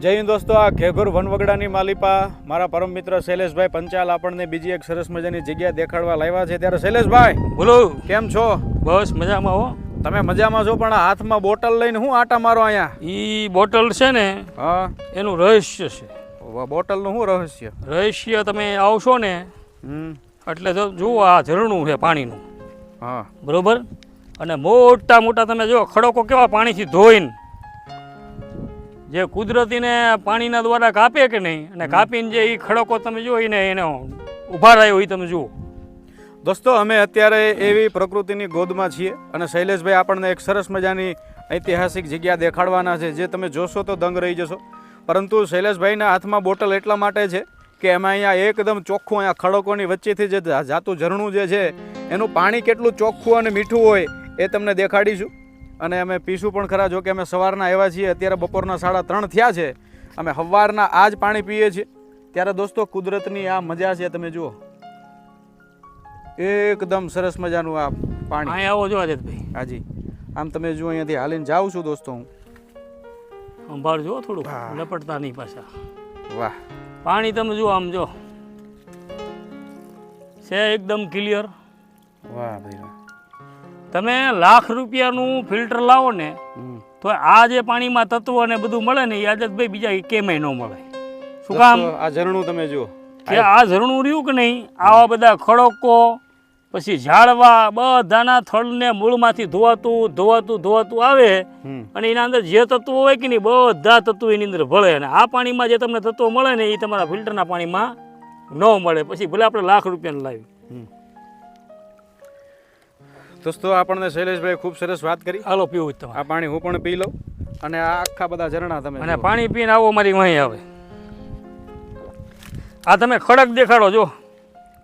જય હિન્દ દોસ્તો આ ઘેઘોર વનવગડાની માલિપા મારા પરમ મિત્ર શૈલેષભાઈ પંચાલ આપણને બીજી એક સરસ મજાની જગ્યા દેખાડવા લાવ્યા છે. ત્યારે શૈલેષભાઈ બોલો. કેમ છો? બસ મજામાં હો. તમે મજામાં છો પણ આ હાથમાં બોટલ લઈને હું આટા મારો અહીંયા? ઈ બોટલ છે ને હા. એનું રહસ્ય છે. બોટલનું શું રહસ્ય? રહસ્ય તમે આવશો ને એટલે તો જુઓ આ ઝરણું છે પાણીનું. હા. બરોબર? અને મોટા મોટા તમે જો ખડકો કેવા પાણીથી ધોઈને જે કુદરતીને પાણીના દ્વારા કાપે કે નહીં અને કાપીને જે એ ખડકો તમે જો એને એને ઊભા રહ્યો એ તમે જુઓ. દોસ્તો અમે અત્યારે એવી પ્રકૃતિની ગોદમાં છીએ અને શૈલેષભાઈ આપણને એક સરસ મજાની ઐતિહાસિક જગ્યા દેખાડવાના છે જે તમે જોશો તો દંગ રહી જશો. પરંતુ શૈલેષભાઈના હાથમાં બોટલ એટલા માટે છે કે એમાં અહીંયા એકદમ ચોખ્ખું અહીંયા ખડકોની વચ્ચેથી જે જાતું ઝરણું જે છે એનું પાણી કેટલું ચોખ્ખું અને મીઠું હોય એ તમને દેખાડીશું. અને અમે પીશું પણ ખરા જો કે અમે સવારના આવ્યા છીએ અત્યારે બપોરના સાડા ત્રણ થયા છે. અમે સવારના આ જ પાણી પીએ છીએ. ત્યારે દોસ્તો કુદરતની આ મજા છે તમે જુઓ. એકદમ સરસ મજાનું આ પાણી. અહીંયા આવો જો આદિતભાઈ હાજી. આમ તમે જુઓ અહીંયાથી હાલીને જાઉં છું દોસ્તો હું. સંભાળ થોડુંક થોડું લપટતા નહીં પાછા. વાહ. પાણી તમે જુઓ આમ જો. છે એકદમ ક્લિયર વાહ ભાઈ વાહ. તમે લાખ રૂપિયાનું ફિલ્ટર લાવો ને તો આ જે પાણીમાં તત્વો ને બધું મળે ને એ આદતભાઈ બીજા કેમેય ન મળે. શું કામ? આ ઝરણું તમે જુઓ. કે આ ઝરણું રહ્યું કે નહીં? આવા બધા ખડકો પછી ઝાડવા બધાના થળને મૂળમાંથી ધોવાતું ધોવાતું ધોવાતું આવે અને એના અંદર જે તત્વો હોય કે નહીં બધા તત્વો એની અંદર ભળે અને આ પાણીમાં જે તમને તત્વો મળે ને એ તમારા ફિલ્ટરના પાણીમાં ન મળે. પછી ભલે આપણે લાખ રૂપિયાનું લાવી દોસ્તો આપણને શૈલેષભાઈ ખૂબ સરસ વાત કરી. હાલો પીવું જ આ પાણી હું પણ પી લઉં અને આ આખા બધા ઝરણા તમે અને પાણી પીને આવો મારી વહીં આવે. આ તમે ખડક દેખાડો જો.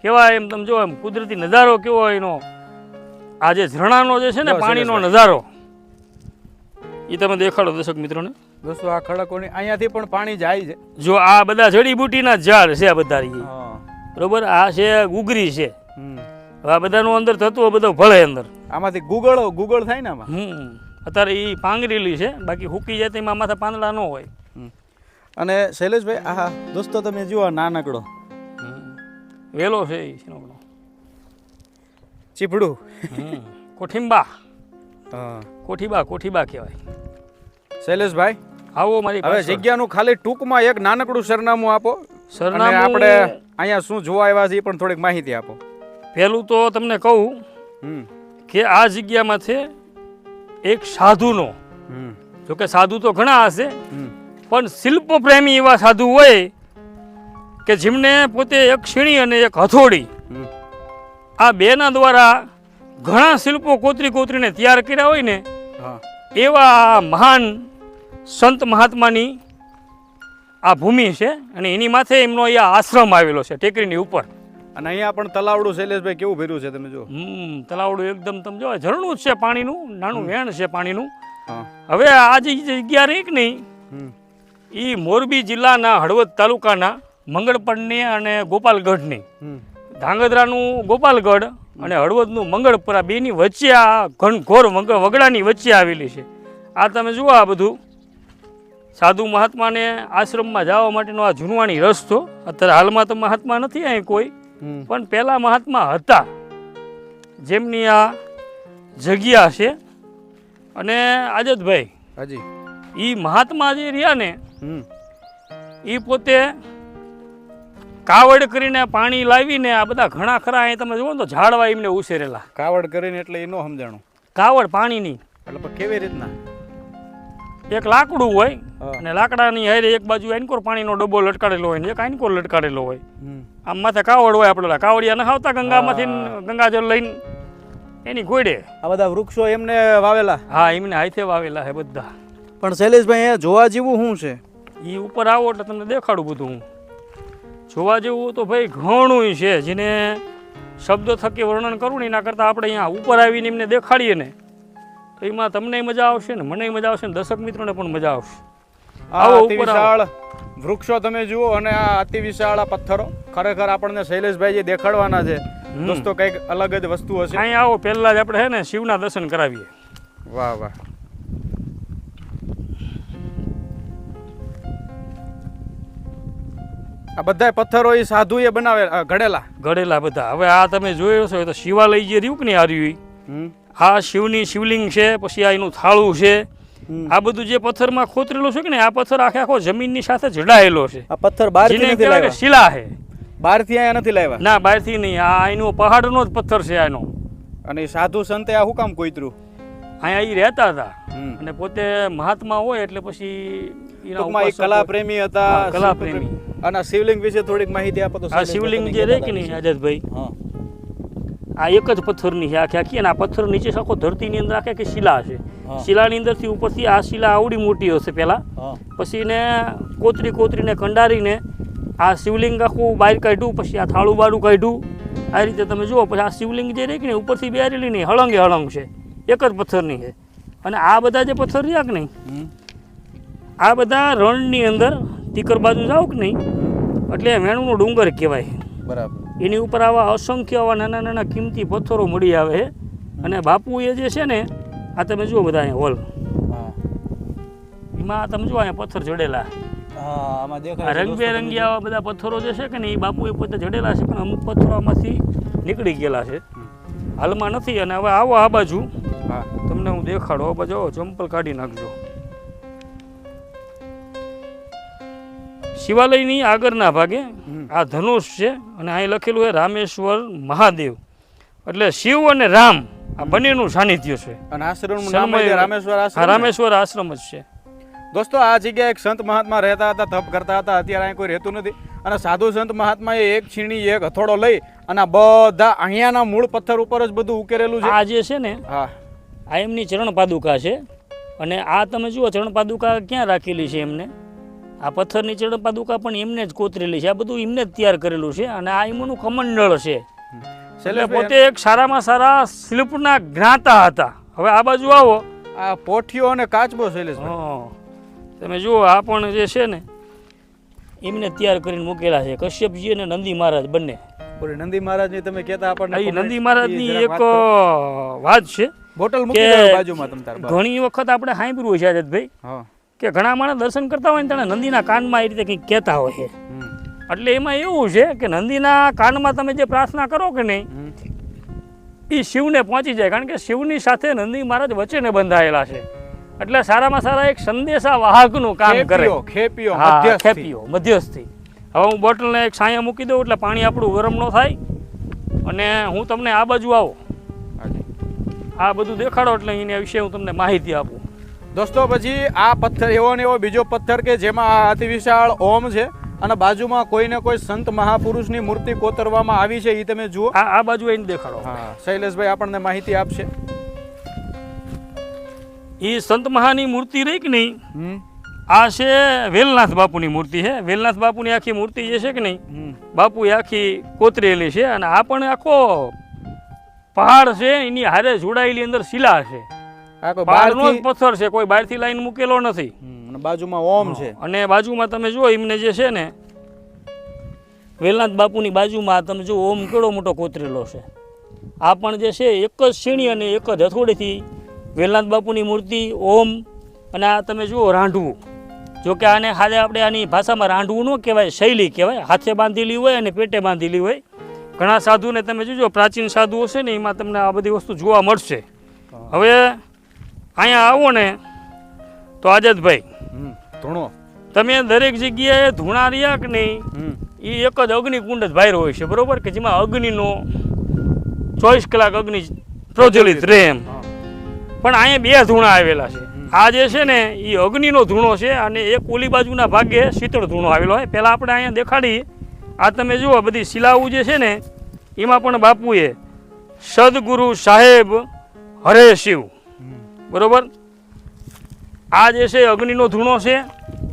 કેવા એમ તમે જો એમ કુદરતી નજારો કેવો એનો. આ જે ઝરણાનો જે છે ને પાણીનો નજારો. એ તમે દેખાડો દર્શક મિત્રોને. દોસ્તો આ ખડકોની અહીંયાથી પણ પાણી જાય છે. જો આ બધા જડીબુટીના ઝાડ છે આ બધા. બરોબર? આ છે ગુગરી છે. હવે આ બધાનું અંદર થતું હોય બધો ભળે અંદર. આમાંથી ગુગળો ગુગળ થાય ને આમાં? હમ. અત્યારે એ પાંગરેલી છે બાકી હુકી જાય તેમાં માથા પાંદડા ન હોય. અને શૈલેષભાઈ આહા દોસ્તો તમે જુઓ નાનકડો. વેલો છે એ એનો ચીપડું. કોઠીંબા. હા. કોઠીબા કોઠીબા કહેવાય. શૈલેષભાઈ આવો મારી હવે જગ્યાનું ખાલી ટૂંકમાં એક નાનકડું સરનામું આપો. સરનામું આપણે અહીંયા શું જોવા આવ્યા છે એ પણ થોડીક માહિતી આપો. પહેલું તો તમને કહું કે આ જગ્યામાં છે એક સાધુનો જોકે સાધુ તો ઘણા હશે પણ શિલ્પ પ્રેમી એવા સાધુ હોય કે જેમને પોતે એક ક્ષીણી અને એક હથોડી આ બેના દ્વારા ઘણા શિલ્પો કોતરી કોતરીને તૈયાર કર્યા હોય ને એવા મહાન સંત મહાત્માની આ ભૂમિ છે અને એની માથે એમનો અહીંયા આશ્રમ આવેલો છે ટેકરીની ઉપર. અને અહીંયા પણ તલાવડું શૈલેષભાઈ કેવું ભર્યું છે તમે જો હમ તલાવડું એકદમ તમે જો ઝરણું જ છે પાણીનું નાનું વેણ છે પાણીનું. હવે આ જે જગ્યા રહી કે નહીં એ મોરબી જિલ્લાના હળવદ તાલુકાના મંગળપણની અને ગોપાલગઢની. ધાંગધ્રાનું ગોપાલગઢ અને હળવદનું મંગળપરા બેની વચ્ચે આ ઘનઘોર વગ- વગડાની વચ્ચે આવેલી છે. આ તમે જુઓ આ બધું. સાધુ મહાત્માને આશ્રમમાં જવા માટેનો આ જૂનવાણી રસ્તો. અત્યારે હાલમાં તો મહાત્મા નથી અહીં કોઈ. પણ પહેલા મહાત્મા હતા. જેમની આ જગ્યા છે અને આજતભાઈ હાજી. એ મહાત્મા જે રહ્યા ને એ પોતે કાવડ કરીને પાણી લાવીને આ બધા ઘણા ખરા અહીં તમે જુઓ તો ઝાડવા એમને ઉછેરેલા. કાવડ કરીને એટલે એ ન સમજાણું. કાવડ પાણીની. એટલે કેવી રીતના? એક લાકડું હોય અને લાકડાની હારે એક બાજુ એન્કોર પાણીનો ડબ્બો લટકાડેલો હોય ને એક આઈનકોર લટકાડેલો હોય. આમ માથે કાવડ હોય આપણે કાવડિયા નખાવતા ગંગામાંથી ગંગાજળ લઈને એની ઘોડે. આ બધા વૃક્ષો એમને વાવેલા? હા એમને હાથે વાવેલા છે બધા. પણ શૈલેષભાઈ જોવા જેવું શું છે? એ ઉપર આવો એટલે તમને દેખાડું બધું હું. જોવા જેવું તો ભાઈ ઘણું છે જેને શબ્દો થકી વર્ણન કરું ને એના કરતાં આપણે અહીંયા ઉપર આવીને એમને દેખાડીએ ને તો એમાં તમને મજા આવશે ને મને મજા આવશે ને દર્શક મિત્રોને પણ મજા આવશે. આવો ઉપર વિશાળ વૃક્ષો તમે જુઓ અને આ અતિ વિશાળ પથ્થરો ખરેખર આપણને શૈલેષભાઈ જે દેખાડવાના છે. દોસ્તો કંઈક અલગ જ વસ્તુ હશે. અહીંયા આવો પહેલા જ આપણે છે ને શિવના દર્શન કરાવીએ. વાહ વાહ. આ બધાય પથ્થરો એ સાધુએ બનાવે અ, ઘડેલા. ઘડેલા બધા. હવે આ તમે જોયો છો એ તો શિવાલય જે રહ્યું કે નહીં આ રહ્યું. આ શિવની શિવલિંગ છે પછી આ એનું થાળું છે. આ બધું જે પથ્થરમાં ખોતરેલું છે કે ને આ પથ્થર આખે આખો જમીનની સાથે જડાયેલો છે. આ પથ્થર બહારથી નથી લાવ્યા? શિલા છે. બહારથી અહીંયા નથી લાવ્યા? ના બહારથી નહીં. આ એનો પહાડનો જ પથ્થર છે આનો. અને સાધુ સંતે આ હું કામ કોઈતરું અહીંયા એ રહેતા હતા. અને પોતે મહાત્મા હોય એટલે પછી ટૂંકમાં કલા પ્રેમી હતા કલા પ્રેમી. અને શિવલિંગ વિશે થોડીક માહિતી આપો તો આ શિવલિંગ જે રહે કે નહીં આઝાદભાઈ? હા. આ એક જ પથ્થરની છે આખી આખી. અને આ પથ્થર નીચે આખો ધરતીની અંદર આખી આખી શિલા છે. શિલાની અંદરથી ઉપરથી આ શિલા આવડી મોટી હશે પહેલાં. પછી એને કોતરી કોતરીને કંડારીને આ શિવલિંગ આખું બહાર કાઢ્યું પછી આ થાળું બાળું કાઢ્યું. આ રીતે તમે જુઓ પછી આ શિવલિંગ જે રહી કે ને ઉપરથી બેરેલી નહીં હળંગે હળંગ છે. એક જ પથ્થરની છે. અને આ બધા જે પથ્થર રહ્યા કે નહીં આ બધા રણની અંદર તીકર બાજુ જાઓ કે નહીં એટલે વેણુંનો ડુંગર કહેવાય. બરાબર. એની ઉપર આવા અસંખ્ય આવા નાના નાના કિંમતી પથ્થરો મળી આવે છે. અને બાપુએ જે છે ને આ તમે જુઓ બધા અહીંયા હોલ. હા. એમાં તમે જુઓ અહીંયા પથ્થર જડેલા. રંગબેરંગી આવા બધા પથ્થરો જે છે કે ને એ બાપુએ પોતે જડેલા છે પણ અમુક પથ્થરો આમાંથી નીકળી ગયેલા છે. હાલમાં નથી અને હવે આવો આ બાજુ. હા. તમને હું દેખાડો બાજુ ચંપલ કાઢી નાખજો. શિવાલયની આગળના ભાગે આ ધનુષ છે અને અહીં લખેલું છે રામેશ્વર મહાદેવ. એટલે શિવ અને રામ આ બંનેનું સાનિધ્ય છે. અને આશ્રમનું નામ રામેશ્વર આ આશ્રમ રામેશ્વર આશ્રમ જ છે. દોસ્તો આ જગ્યાએ એક સંત મહાત્મા રહેતા હતા તપ કરતા હતા અત્યારે અહીં કોઈ રહેતું નથી. અને સાધુ સંત મહાત્માએ એક છીણી એક હથોડો લઈ અને બધા અહીંયાના મૂળ પથ્થર ઉપર જ બધું ઉકેરેલું છે. આ જે છે ને હા. આ એમની ચરણ પાદુકા છે. અને આ તમે જુઓ ચરણ પાદુકા ક્યાં રાખેલી છે એમને? આ પથ્થરની ચરણ પાદુકા પણ એમને જ કોતરેલી છે. આ બધું એમને જ તૈયાર કરેલું છે અને આ એમનું કમંડળ છે. એટલે પોતે એક સારામાં સારા શિલ્પના જ્ઞાતા હતા. હવે આ બાજુ આવો. આ પોઠિયો અને કાચબો શૈલેષ તમે જુઓ આ પણ જે છે ને એમને તૈયાર કરીને મૂકેલા છે. કશ્યપજી અને નંદી મહારાજ બંને. નંદી મહારાજની તમે કહેતા આપણને નંદી મહારાજ મહારાજની એક વાત છે બોટલ મૂકી બાજુમાં તમ ઘણી વખત આપણે સાંભળ્યું છે આઝાદભાઈ હા. કે ઘણા માણસ દર્શન કરતા હોય ને તેને નંદીના કાનમાં એ રીતે કંઈક કહેતા હોય છે. એટલે એમાં એવું છે કે નંદીના કાનમાં તમે જે પ્રાર્થના કરો કે નહીં એ શિવને પહોંચી જાય. કારણ કે શિવની સાથે નંદી મહારાજ વચ્ચેને બંધાયેલા છે. એટલે સારામાં સારા એક સંદેશા વાહકનું કામ કરે. ખેપીઓ, હા મધ્યસ્થી. મધ્યસ્થી. હવે હું બોટલને એક છાંયા મૂકી દઉં એટલે પાણી આપણું ગરમ ન થાય. અને હું તમને આ બાજુ આવો. આ બધું દેખાડો એટલે એના વિશે હું તમને માહિતી આપું. દોસ્તો પછી આ પથ્થર એવો ને એવો બીજો પથ્થર કે જેમાં આ અતિ વિશાળ ઓમ છે અને બાજુમાં કોઈ ને કોઈ સંત મહાપુરુષની મૂર્તિ કોતરવામાં આવી છે એ તમે જુઓ. આ આ બાજુ એને દેખાડો. હા શૈલેષભાઈ આપણને માહિતી આપશે. એ સંત મહાની મૂર્તિ રહી કે નહીં? આ છે વેલનાથ બાપુની મૂર્તિ છે વેલનાથ બાપુની આખી મૂર્તિ જે છે કે નહીં? બાપુ એ આખી કોતરેલી છે અને આ પણ આખો પહાડ છે એની હારે જોડાયેલી અંદર શિલા છે. આ કોઈ પહાડનો જ પથ્થર છે કોઈ બહારથી લાઈન મૂકેલો નથી. અને બાજુમાં ઓમ છે. અને બાજુમાં તમે જુઓ એમને જે છે ને વેલનાથ બાપુની બાજુમાં તમે જુઓ ઓમ કેળો મોટો કોતરેલો છે. આ પણ જે છે એક જ સીણી અને એક જ હથોડીથી વેલનાથ બાપુની મૂર્તિ ઓમ અને આ તમે જુઓ રાંઢવું. જો કે આને હાથે આપણે આની ભાષામાં રાંઢવું ન કહેવાય શૈલી કહેવાય. હાથે બાંધેલી હોય અને પેટે બાંધેલી હોય. ઘણા સાધુને તમે જોજો પ્રાચીન સાધુઓ છે ને એમાં તમને આ બધી વસ્તુ જોવા મળશે. હવે અહીંયા આવો ને તો આઝાદભાઈ ધૂણો. તમે દરેક જગ્યાએ ધૂણા રહ્યા કે નહીં? એ એક જ અગ્નિકુંડ જ બહાર હોય છે બરોબર? કે જેમાં અગ્નિનો ચોવીસ કલાક અગ્નિ પ્રજ્વલિત રહે એમ. પણ અહીંયા બે ધૂણા આવેલા છે. આ જે છે ને એ અગ્નિનો ધૂણો છે અને એક ઓલી બાજુના ભાગે શીતળ ધૂણો આવેલો હોય. પહેલાં આપણે અહીંયા દેખાડી આ તમે જુઓ બધી શિલાઓ જે છે ને એમાં પણ બાપુએ સદગુરુ સાહેબ હરે શિવ. બરોબર? આ જે છે અગ્નિનો ધૂણો છે.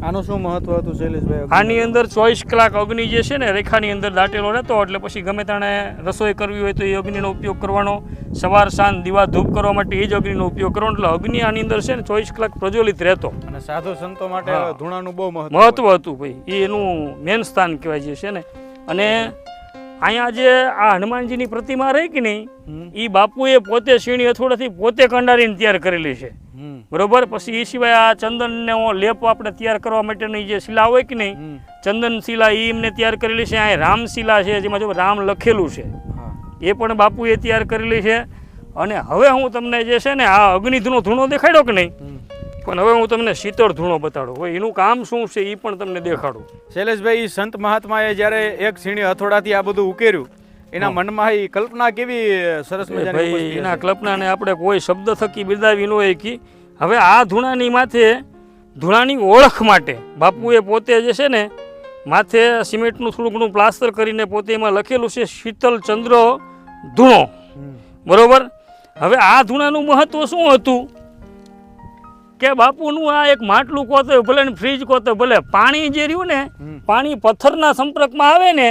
આનું શું મહત્વ હતું શૈલેષભાઈ? આની અંદર ચોવીસ કલાક અગ્નિ જે છે ને રેખાની અંદર દાટેલો રહેતો એટલે પછી ગમે તાણે રસોઈ કરવી હોય તો એ અગ્નિનો ઉપયોગ કરવાનો. સવાર સાંજ દીવા ધૂપ કરવા માટે એ જ અગ્નિનો ઉપયોગ કરવાનો. એટલે અગ્નિ આની અંદર છે ને ચોવીસ કલાક પ્રજ્વલિત રહેતો. અને સાધુ સંતો માટે ધૂણાનું બહુ મહત્વ હતું ભાઈ. એ એનું મેન સ્થાન કહેવાય જે છે ને. અને અહીંયા જે આ હનુમાનજીની પ્રતિમા રહી કે નહીં એ બાપુએ પોતે શીણી અથોડાથી પોતે કંડારીને તૈયાર કરેલી છે. બરોબર? પછી એ સિવાય આ ચંદનનો લેપ આપણે તૈયાર કરવા માટેની જે શિલા હોય કે નહીં ચંદન શિલા એ એમને તૈયાર કરેલી છે. અહીંયા રામ શિલા છે જેમાં જો રામ લખેલું છે. એ પણ બાપુએ તૈયાર કરેલી છે. અને હવે હું તમને જે છે ને આ અગ્નિધૂનો ધૂણો દેખાડ્યો કે નહીં. પણ હવે હું તમને શીતળ ધૂણો બતાડું. હવે એનું કામ શું છે એ પણ તમને દેખાડું. શૈલેષભાઈ સંત મહાત્માએ જ્યારે એક સીણી હથોડાથી આ બધું ઉકેર્યું એના મનમાં એ કલ્પના કેવી સરસ મજાની ભાઈ એના કલ્પનાને આપણે કોઈ શબ્દ થકી બિરદાવી ન હોય કે હવે આ ધૂણાની માથે ધૂણાની ઓળખ માટે બાપુએ પોતે જે છે ને માથે સિમેન્ટનું થોડું ઘણું પ્લાસ્ટર કરીને પોતે એમાં લખેલું છે શીતલ ચંદ્ર ધૂણો. બરાબર બરોબર? હવે આ ધૂણાનું મહત્વ શું હતું? કે બાપુનું આ એક માટલું કોતો ભલે ને ફ્રીજ કોતો ભલે પાણી જે રહ્યું ને પાણી પથ્થરના સંપર્કમાં આવે ને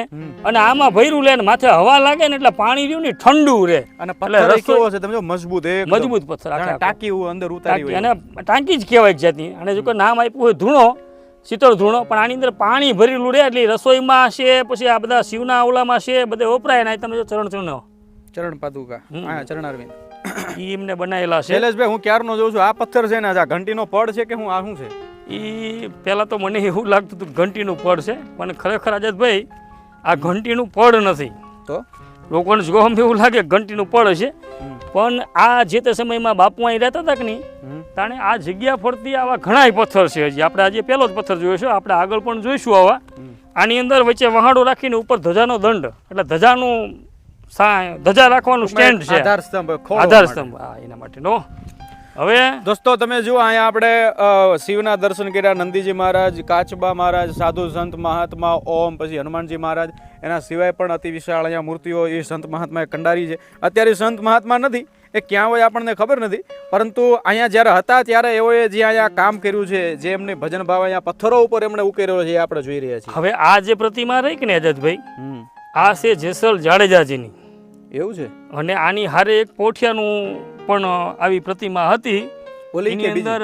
અને આમાં ભર્યું લે ને માથે હવા લાગે ને એટલે પાણી રહ્યું ને ઠંડુ રહે. અને પથ્થર કેવો છે તમે જો મજબૂત મજબૂત પથ્થર. ટાંકી અંદર ઉતારી ટાંકી અને ટાંકી જ કહેવાય એક જાતની. અને જો નામ આપ્યું હોય ધૂણો શીતળ ધૂણો પણ આની અંદર પાણી ભરેલું રહે એટલે રસોઈમાં છે પછી આ બધા શિવના ઓલામાં છે બધે વપરાય ને તમે જો ચરણ ચૂર્ણ. ચરણ પાદુકા. ચરણ ચરણારવિંદ. ઈ એમને બનાવેલા છે. શૈલેષભાઈ હું ક્યારનો જોઉં છું? આ પથ્થર છે ને આ ઘંટીનો પડ છે કે હું આ શું છે? એ પહેલાં તો મને એવું લાગતું હતું ઘંટીનું પડ છે પણ ખરેખર આઝાદભાઈ આ ઘંટીનું પડ નથી. તો? લોકોને જોવામાં એવું લાગે ઘંટીનું પડ છે પણ આ જે તે સમયમાં બાપુ અહીં રહેતા હતા કે નહીં તાણે આ જગ્યા ફરતી આવા ઘણાય પથ્થર છે હજી. આપણે આજે પહેલો જ પથ્થર જોયો છે આપણે આગળ પણ જોઈશું આવા. આની અંદર વચ્ચે વહાણો રાખીને ઉપર ધજાનો દંડ એટલે ધજાનું ધજા રાખવાનું સ્ટેન્ડ છે. આધાર સ્તંભ આધાર સ્તંભ હા એના માટેનો હવે દોસ્તો તમે જુઓ અહીંયા આપણે શિવના દર્શન કર્યા નંદીજી મહારાજ કાચબા મહારાજ સાધુ સંત મહાત્મા ઓમ પછી હનુમાનજી મહારાજ. એના સિવાય પણ અતિ વિશાળ અહીંયા મૂર્તિઓ એ સંત મહાત્માએ કંડારી છે. અત્યારે સંત મહાત્મા નથી એ ક્યાં હોય આપણને ખબર નથી પરંતુ અહીંયા જ્યારે હતા ત્યારે એઓએ જે અહીંયા કામ કર્યું છે જે એમને ભજન ભાવ અહીંયા પથ્થરો ઉપર એમણે ઉકેર્યો છે એ આપણે જોઈ રહ્યા છીએ. હવે આ જે પ્રતિમા રહી કે ને અજતભાઈ. આ છે જેસલ જાડેજાજીની. એવું છે? અને આની હારે એક પોઠિયાનું પણ આવી પ્રતિમા હતી. એની અંદર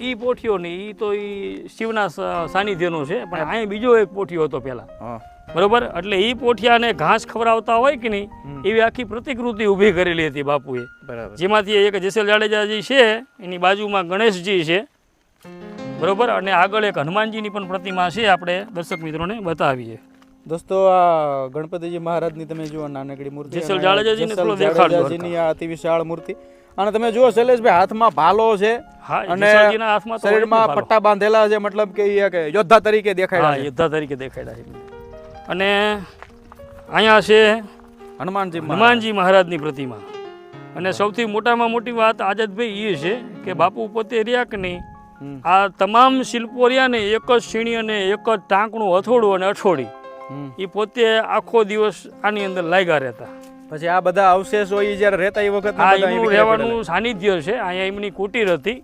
ઈ પોઠિયો ને ઈ તો ઈ શિવના સાનિધ્યનો છે પણ અહીં બીજો એક પોઠિયો હતો પહેલા. બરોબર? એટલે ઈ પોઠિયાને ઘાસ ખવડાવતા હોય કે નહીં એવી આખી પ્રતિકૃતિ ઊભી કરેલી હતી બાપુએ. જેમાંથી એક જેસલ જાડેજાજી છે એની બાજુમાં ગણેશજી છે. બરોબર? અને આગળ એક હનુમાનજીની પણ પ્રતિમા છે આપણે દર્શક મિત્રોને બતાવીએ. દોસ્તો આ ગણપતિજી મહારાજની તમે જુઓ નાનકડી મૂર્તિ જેસલ અને થોડો જાડેજાજીની આ અતિ વિશાળ મૂર્તિ. અને તમે જુઓ શૈલેષભાઈ હાથમાં ભાલો છે અને શરીરમાં પટ્ટા બાંધેલા છે મતલબ કે યોદ્ધા તરીકે દેખાય યોદ્ધા તરીકે દેખાય છે. અને અહીંયા છે હનુમાનજી હનુમાનજી મહારાજની પ્રતિમા. અને સૌથી મોટામાં મોટી વાત આઝાદભાઈ એ છે કે બાપુ પોતે રહ્યા કે નહીં આ તમામ શિલ્પો રહ્યા ને એક જ સીણી અને એક જ ટાંકણું હથોડું અને અઠોડી. એ પોતે આખો દિવસ આની અંદર લાગ્યા રહેતા. પછી આ બધા અવશેષો હોય જ્યારે રહેતા એ વખત આ એમનું રહેવાનું સાનિધ્ય છે. અહીંયા એમની કુટીર હતી.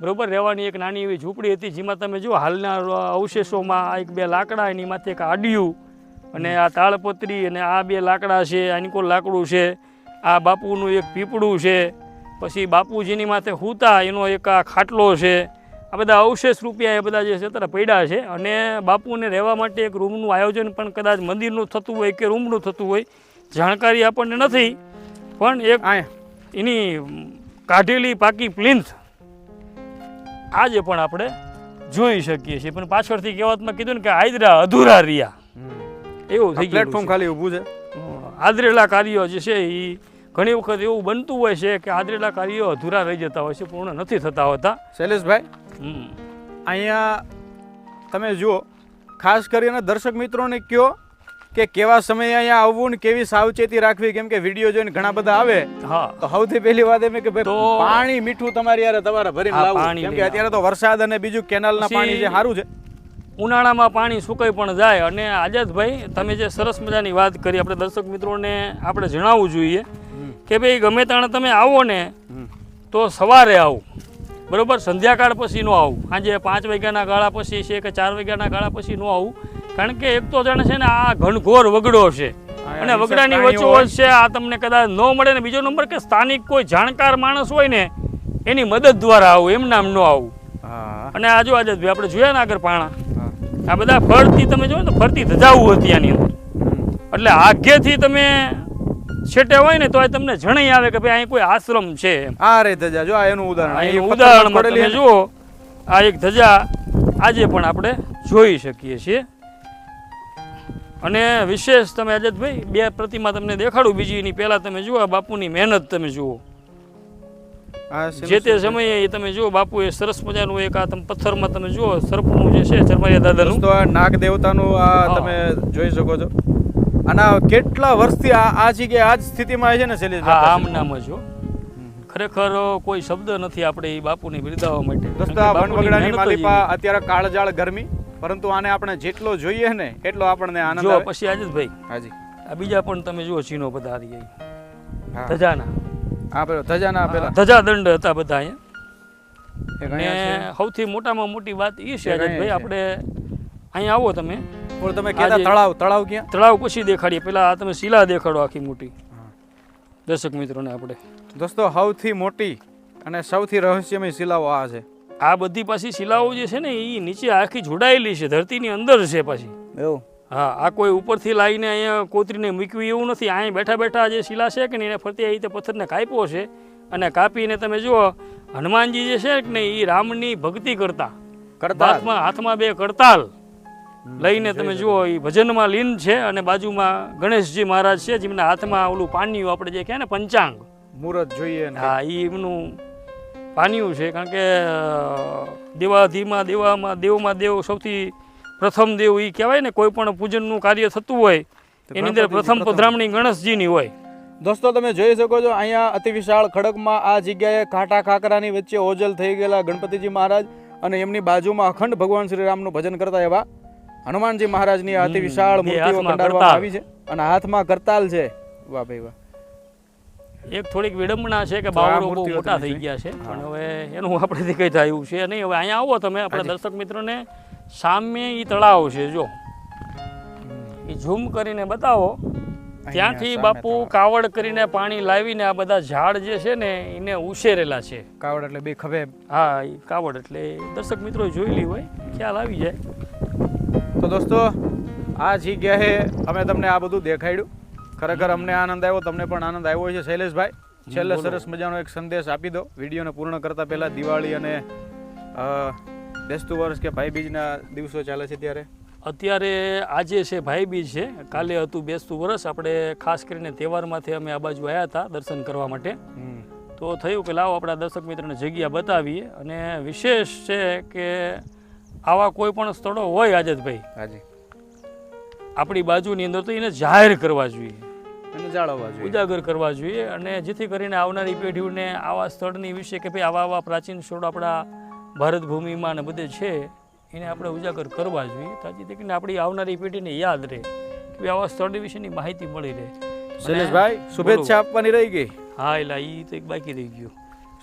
બરોબર? રહેવાની એક નાની એવી ઝૂંપડી હતી જેમાં તમે જુઓ હાલના અવશેષોમાં આ એક બે લાકડા એની માથે એક આડિયું અને આ તાળપત્રી અને આ બે લાકડા છે આની કોઈ લાકડું છે. આ બાપુનું એક પીપળું છે. પછી બાપુજીની માથે હુતા એનો એક આ ખાટલો છે. આ બધા અવશેષ રૂપિયા એ બધા જે છે અત્યારે પડ્યા છે. અને બાપુને રહેવા માટે એક રૂમનું આયોજન પણ કદાચ મંદિરનું થતું હોય કે રૂમનું થતું હોય જાણકારી આપણને નથી. પણ એક એની કાઢેલી પાકી પ્લિન્થ આજે પણ આપણે જોઈ શકીએ છીએ. પણ પાછળથી કહેવતમાં કીધું ને કે આદરા અધૂરા રહ્યા. એવું થઈ પ્લેટફોર્મ ખાલી ઊભું છે. આદરેલા કાર્યો જે છે એ ઘણી વખત એવું બનતું હોય છે કે આદરેલા કાર્યો અધૂરા રહી જતા હોય છે પૂર્ણ નથી થતા હોતા. શૈલેષભાઈ. અહીંયા તમે જુઓ ખાસ કરીને દર્શક મિત્રોને કયો કે કેવા સમયે અહીંયા આવવું ને કેવી સાવચેતી રાખવી કેમ કે વીડિયો જોઈને ઘણા બધા આવે. હા. તો સૌથી પહેલી વાત એમ કે ભાઈ પાણી મીઠું તમારે યાર તમારે ભરીને લાવવું. કેમ કે અત્યારે તો વરસાદ અને બીજું કેનાલના પાણી જે સારું છે. ઉનાળામાં પાણી સુકાઈ પણ જાય. અને આઝાદભાઈ તમે જે સરસ મજાની વાત કરી આપણે દર્શક મિત્રોને આપણે જણાવવું જોઈએ કે ભાઈ ગમે તાણે તમે આવો ને તો સવારે આવું. બરોબર? સંધ્યાકાળ પછી ન આવું. સાંજે પાંચ વાગ્યાના ગાળા પછી છે કે ચાર વાગ્યાના ગાળા પછી ન આવું. કારણ કે એક તો જાણે છે ને આ ઘનઘોર વગડો છે. અને વગડાની વચ્ચો વચ્ચોવચ છે આ તમને કદાચ ન મળે ને બીજો નંબર કે સ્થાનિક કોઈ જાણકાર માણસ હોય ને એની મદદ દ્વારા આવું એમ નામ ન આવું. અને આજુ આજે આપણે જોયા ને આગળ પાણા આ બધા ફરતી તમે જોયો ને ફરતી ધજાવું હતી આની અંદર. એટલે આગેથી તમે છેટે હોય ને તો તમને જણાઈ આવે કે ભાઈ અહીં કોઈ આશ્રમ છે આ રે ધજા જો આ એનું ઉદાહરણ. આ ઉદાહરણમાં તમે. જુઓ આ એક ધજા આજે પણ આપણે જોઈ શકીએ છીએ. અને વિશેષ તમે અજતભાઈ બે પ્રતિમા તમને દેખાડું બીજી એની પહેલાં તમે જુઓ બાપુની મહેનત તમે જુઓ. જે તે સમયે એ તમે જુઓ બાપુ એ સરસ મજાનું એક આ તમે પથ્થરમાં તમે જુઓ સર્પનું જે છે ચરમારિયા દાદાનું. આ નાગ દેવતાનું આ તમે જોઈ શકો છો. અને કેટલા વર્ષથી આ આ જગ્યાએ આ જ સ્થિતિમાં છે ને શૈલેષ હા? આમ નામ જ ખરેખર કોઈ શબ્દ નથી આપણે એ બાપુની બિરદાવવા માટે. દોસ્તો આ કારણ કે બાપુની વનવગડાની માલિપા અત્યારે કાળજાળ ગરમી પરંતુ આને આપણે જેટલો જોઈએ ને એટલો આપણને આનંદ જો આવે. પછી આજતભાઈ હાજી. આ બીજા પણ તમે જુઓ ચીનો બધા હારી હા. ધજાના. આ પેલો ધજાના પેલા. ધજા દંડ હતા બધા અહીંયા. સૌથી મોટામાં મોટી વાત એ છે. ભાઈ આપણે અહીંયા આવો તમે. પણ તમે કહેતા તળાવ તળાવ ક્યાં? તળાવ પછી દેખાડીએ. પેલા આ તમે શિલા દેખાડો આખી મોટી. દર્શક મિત્રોને આપણે. દોસ્તો સૌથી મોટી અને સૌથી રહસ્યમય શિલાઓ આ છે. આ બધી પાછી શિલાઓ જે છે ને એ નીચે આખી જોડાયેલી છે ધરતીની અંદર છે પાછી. એવું? હા આ કોઈ ઉપરથી લાવીને અહીંયા કોતરીને મૂકવી એવું નથી. અહીંયા બેઠા બેઠા જે શિલા છે કે ને એને ફરતી આ રીતે પથ્થરને કાપ્યો છે. અને કાપીને તમે જુઓ હનુમાનજી જે છે કે ને એ રામની ભક્તિ કરતા. કરતા હાથમાં હાથમાં બે કરતાલ. લઈને તમે જુઓ એ ભજનમાં લીન છે અને બાજુમાં ગણેશજી મહારાજ છે જેમના હાથમાં ઓલું પાનિયું આપણે જે કહે ને પંચાંગ. મુહૂર્ત જોઈએ ને હા એ એમનું પાનિયું છે કારણ કે દેવાધીમાં દેવામાં દેવમાં દેવ સૌથી પ્રથમ દેવ એ કહેવાય ને કોઈ પણ પૂજનનું કાર્ય થતું હોય એની અંદર પ્રથમ પ્રથમ. પધરામણી ગણેશજીની હોય. દોસ્તો તમે જોઈ શકો છો અહીંયા અતિ વિશાળ ખડકમાં આ જગ્યાએ કાંટા ખાકરાની વચ્ચે ઓજલ થઈ ગયેલા ગણપતિજી મહારાજ અને એમની બાજુમાં અખંડ ભગવાન શ્રી રામનું ભજન કરતા એવા હનુમાનજી મહારાજની આ અતિ વિશાળ મૂર્તિઓ કંડારવામાં આવી છે અને હાથમાં કરતાલ છે. વાહ ભાઈ વાહ. એક થોડીક વિડંબના છે કે બાવળો બહુ મોટા થઈ ગયા છે. પણ હવે એનું આપણેથી કંઈ થાય છે નહીં. હવે અહીંયા આવો તમે આપણા. દર્શક મિત્રોને. સામે એ તળાવ છે જો. એ ઝૂમ કરીને બતાવો. ત્યાંથી બાપુ કાવડ કરીને પાણી લાવીને આ બધા ઝાડ જે છે ને એને ઉછેરેલા છે. કાવડ એટલે બે ખભે. હા કાવડ એટલે દર્શક મિત્રો જોયેલી હોય ખ્યાલ આવી જાય. તો દોસ્તો આ જગ્યાએ અમે તમને આ બધું દેખાડ્યું. ખરેખર અમને આનંદ આવ્યો તમને પણ આનંદ આવ્યો છે શૈલેષભાઈ. છેલ્લે સરસ મજાનો એક સંદેશ આપી દો. વિડીયોને પૂર્ણ કરતા પહેલાં દિવાળી અને બેસતું વર્ષ કે ભાઈબીજના દિવસો ચાલે છે ત્યારે? અત્યારે આજે છે ભાઈબીજ છે. કાલે હતું બેસતું વરસ આપણે ખાસ કરીને તહેવારમાંથી અમે આ બાજુ આવ્યા હતા દર્શન કરવા માટે. તો થયું કે લાવો આપણા દર્શક મિત્રને જગ્યા બતાવીએ. અને વિશેષ છે કે આવા કોઈ પણ સ્થળો હોય હાજી. આપણી બાજુની અંદર તો એને જાહેર કરવા જોઈએ. અને જાળવવા જોઈએ. ઉજાગર કરવા જોઈએ અને જેથી કરીને આવનારી પેઢીઓને આવા સ્થળની વિશે કે ભાઈ આવા આવા પ્રાચીન સ્થળો આપણા ભારત ભૂમિમાં ને બધે છે એને આપણે ઉજાગર કરવા જોઈએ. તાજી કરીને આપણી આવનારી પેઢીને યાદ રહે કે આવા સ્થળ વિશેની માહિતી મળી રહે. શૈલેષભાઈ શુભેચ્છા આપવાની રહી ગઈ. હા એટલે એ તો એક બાકી રહી ગયું.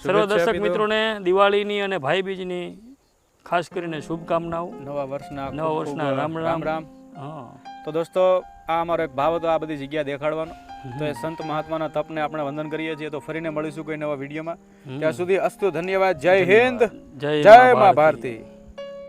સર્વ દર્શક. મિત્રોને દિવાળીની અને ભાઈબીજની ખાસ કરીને શુભકામનાઓ. નવા વર્ષના નવા વર્ષના રામ રામ. રામ તો દોસ્તો આ અમારો એક ભાવ હતો આ બધી જગ્યા દેખાડવાનો. તો એ સંત મહાત્માના તપને આપણે વંદન કરીએ છીએ. તો ફરીને મળીશું કોઈ નવા વિડીયોમાં. ત્યાં સુધી અસ્તુ ધન્યવાદ. જય હિન્દ. જય જય મા. ભારતી.